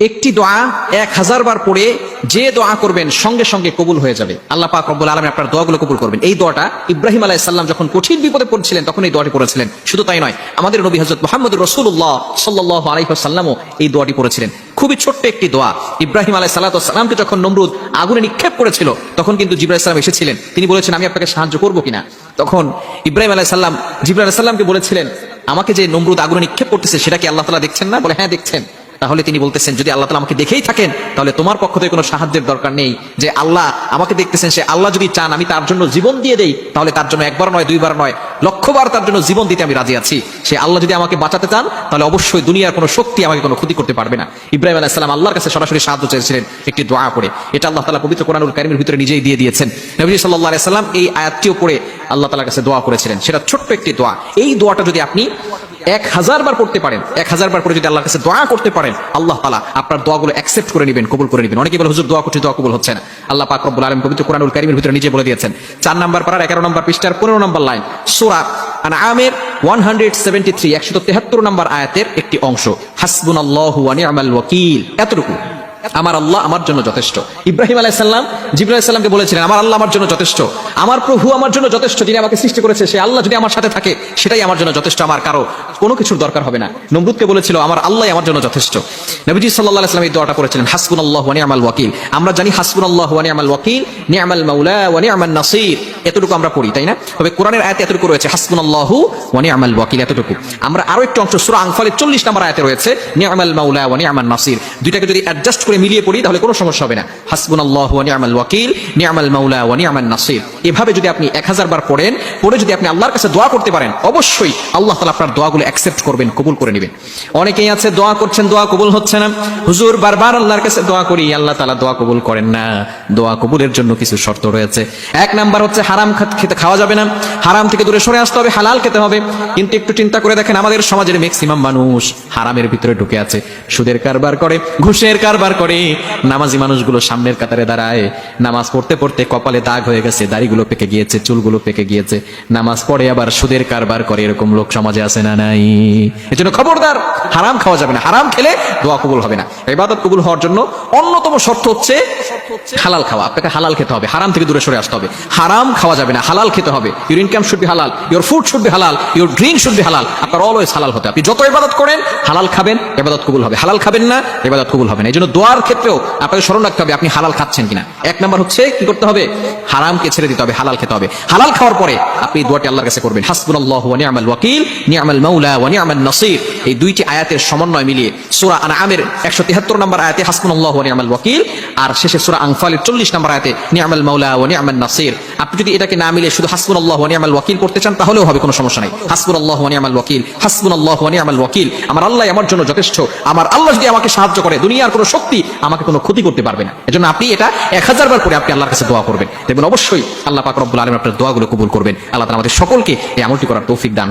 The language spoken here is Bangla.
একটি দোয়া এক হাজার বার পড়ে যে দোয়া করবেন সঙ্গে সঙ্গে কবুল হয়ে যাবে। আল্লাহ পাক রব্বুল আলম আপনার দোয়াগুলো কবুল করবেন। এই দোয়াটা ইব্রাহিম আলাহ সাল্লাম যখন কঠিন বিপদে পড়ছিলেন, তখন এই দোয়াটি পড়েছিলেন। শুধু তাই নয়, আমাদের নবী হজরত মোহাম্মদ রসুল্লাহ সাল্লাহ আলাইসাল্লামও এই দোয়াটি পড়েছিলেন। খুবই ছোট্ট একটি দোয়া। ইব্রাহিম আলাহ সাল্লাহামকে যখন নমরুদ আগুনে নিক্ষেপ করেছিল, তখন কিন্তু জিব্রাহ সাল্লাম এসেছিলেন। তিনি বলেছেন, আমি আপনাকে সাহায্য করব কিনা? তখন ইব্রাহিম আলাহ সাল্লাম জিব্রাহ সাল্লামকে বলেছিলেন, আমাকে যে নমরুদ আগুনে নিক্ষেপ করতেছে, সেটা কি আল্লাহ তালা দেখছেন না? বলে হ্যাঁ দেখছেন। তাহলে তিনি বলতেছেন, যদি আল্লাহ তালা আমাকে দেখেই থাকেন, তাহলে তোমার পক্ষ থেকে কোনো সাহায্যের দরকার নেই যে আল্লাহ আমাকে দেখতেছেন, সে আল্লাহ যদি চান আমি তার জন্য জীবন দিয়ে দেই, তাহলে তার জন্য একবার নয় দুইবার নয়। লক্ষবার তার জন্য জীবন দিতে আমি রাজি আছি। সে আল্লাহ যদি আমাকে বাঁচাতে চান, তাহলে অবশ্যই দুনিয়ার কোনো শক্তি আমাকে কোনো ক্ষতি করতে পারবে না। ইব্রাহিম আলাহ সাল্লাম আল্লাহর কাছে সরাসরি সাহায্য চেয়েছিলেন একটি দোয়া করে এটা আল্লাহ তালা পবিত্র কোরআনুল কারিমের ভিতরে নিজেই দিয়ে দিয়েছেন। নবী সাল্লাহ আলাইহি সাল্লাম এই আয়াতটিও পড়ে আল্লাহ তালার কাছে দোয়া করেছিলেন। সেটা ছোট্ট একটি দোয়া। এই দোয়াটা যদি আপনি এক হাজার বার পড়তে পারেন, এক হাজার বার করে যদি আল্লাহর কাছে দোয়া করতে পারেন, আল্লাহ তালা আপনার দোয়াগুলো অ্যাকসেপ্ট করে নেবেন, কবুল করে নেবেন। অনেকে বলে, হুজুর, দোয়া করছি, দোয়া কবুল হচ্ছে না। আল্লাহ পাক রব্বুল আলম পবিত্র কোরআনুল কারিমের ভিতরে নিজে বলে দিয়েছেন। চার নাম্বার পারার এগারো নম্বর পৃষ্ঠার পনেরো নম্বর লাইন সোরা আমের ওয়ান হান্ড্রেড সেভেন্টি থ্রি একশো তেহাত্তর নম্বর আয়াতের একটি অংশ। হাসবুন আল্লাহ আমাল ওয়াকিল। এতটুকু। আমার আল্লাহ আমার জন্য যথেষ্ট। ইব্রাহিম আলাইসাল্লাম জিব্রাহ সাল্লামকে বলেছিলেন, আমার আল্লাহ আমার জন্য যথেষ্ট। আমার প্রভু আমার জন্য যথেষ্ট। যিনি আমাকে সৃষ্টি করেছে সে আল্লাহ যদি আমার সাথে থাকে, সেটাই আমার জন্য যথেষ্ট। আমার কারও কোনো কিছুর দরকার হবে না। নমরুদকে বলেছিল, আমার আল্লাহ আমার জন্য যথেষ্ট। নবীজি সাল্লাহ সাল্লাম এই দোয়াটা করেছিলেন হাসবুন আল্লাহ ওয়ানি আমাল ওয়াকিল। আমরা জানি হাসবুন আল্লাহ ওয়ানি আমাল ওয়াকিল। নিয়ামাল মাউলা ওয়ানি আমাল নাসির। এতটুকু আমরা পড়ি, তাই না? তবে কোরআনের আয়াতে এতটুকু রয়েছে হাসবুন আল্লাহ ওয়ানি আমাল ওয়াকিল, এতটুকু। আমরা আরও একটু অংশ, সুরা আংফালের চল্লিশ নম্বর আয়াতে রয়েছে, নিয়ামাল মাউলা ওয়ানি আমাল নাসির। দুইটাকে যদি অ্যাডজাস্ট করে মিলিয়ে পড়ি, তাহলে কোনো সমস্যা হবে না। হাসবুন আল্লাহ ওয়ানি আমাল ওয়াকিল, নিয়ামাল মাউলা ওয়ানি আমাল নাসির। এভাবে যদি আপনি এক হাজার বার পড়েন, পড়ে যদি আপনি আল্লাহর কাছে দোয়া করতে পারেন, অবশ্যই আল্লাহ তালা আপনার দোয়াগুলো অ্যাকসেপ্ট করবেন, কবুল করে নেবেন। অনেকেই আছে, দোয়া করছেন, দোয়া কবুল হচ্ছে না। হুজুর, বারবার আল্লাহর কাছে দোয়া করি, আল্লাহ তালা দোয়া কবুল করেন না। দোয়া কবুলের জন্য কিছু শর্ত রয়েছে। এক নাম্বার হচ্ছে হারাম খেতে খাওয়া যাবে না। হারাম থেকে দূরে সরে আসতে হবে, হালাল খেতে হবে। কিন্তু একটু চিন্তা করে দেখেন, আমাদের সমাজের ম্যাক্সিমাম মানুষ হারামের ভিতরে ঢুকে আছে। সুদের কারবার করে, ঘুষের কারবার করে। নামাজি মানুষগুলো সামনের কাতারে দাঁড়ায়। নামাজ পড়তে পড়তে কপালে দাগ হয়ে গেছে, দাড়িগুলো পেকে গিয়েছে, চুলগুলো পেকে গিয়েছে। নামাজ পড়ে আবার সুদের কারবার করে, এরকম লোক সমাজে আছে না নাই? এজন্য খবরদার, হারাম খাওয়া যাবে না। হারাম খেলে দোয়া কবুল হবে না। ইবাদত কবুল হওয়ার জন্য অন্যতম শর্ত হচ্ছে হালাল খাওয়া। আপনাকে হালাল খেতে হবে, হারাম থেকে দূরে সরে আসতে হবে। হারাম খাওয়া যাবে না, হালাল খেতে হবে। ইউর ইনকাম শুড বি হালাল ইউর ফুড শুড বি হালাল ইউর ড্রিঙ্ক শুড বি হালাল আপনার অলওয়েজ হালাল হতে আপনি যত ইবাদত করেন, হালাল খাবেন, ইবাদত কবুল হবে। হালাল খাবেন না, ইবাদত কবুল হবে না। এই জন্য দোয়ার ক্ষেত্রেও আপনাকে স্মরণ রাখতে হবে, আপনি হালাল খাচ্ছেন কিনা। এক নাম্বার হচ্ছে, কি করতে হবে? হারামকে ছেড়ে দিতে হবে, হালাল খেতে হবে। হালাল খাওয়ার পরে আপনি দোয়াটি আল্লাহর কাছে করবেন। হাসবুনাল্লাহ ওয়া নি'মাল ওয়াকিল নি'মাল মাওলা ওয়া নি'মান নাসির। এই দুইটি আয়াতের সমন্বয় মিলিয়ে সূরা আনআমের 173 নম্বর আয়াতে হাসবুনাল্লাহ ওয়া নি'মাল ওয়াকিল, আর শেষে সূরা আনফালের 40 নম্বর আয়াতে নি'মাল মাওলা ওয়া নি'মান নাসির। আপনি যদি এটাকে না মিলিয়ে শুধু হাসবুনাল্লাহ ওয়া নি'মাল ওয়াকিল পড়তে চান, তাহলেও হবে কোনো সমস্যা নাই। হাসবুনাল্লাহ ওয়া নি'মাল ওয়াকিল, হাসবুনাল্লাহ ওয়া নি'মাল ওয়াকিল। আমার আল্লাহ আমার জন্য যথেষ্ট। আমার আল্লাহ যদি আমাকে সাহায্য করে, দুনিয়ার কোনো শক্তি আমাকে কোনো ক্ষতি করতে পারবে না। এজন্য আপনি এটা এক হাজার বার করে আপনি আল্লাহর কাছে দোয়া করবেন। দেখবেন অবশ্যই আল্লাহ পাক রব্বুল আলামিন আপনার দোয়াগুলো কবুল করবেন। আল্লাহ আমাদের সকলকে এই আমলটি করার তৌফিক দান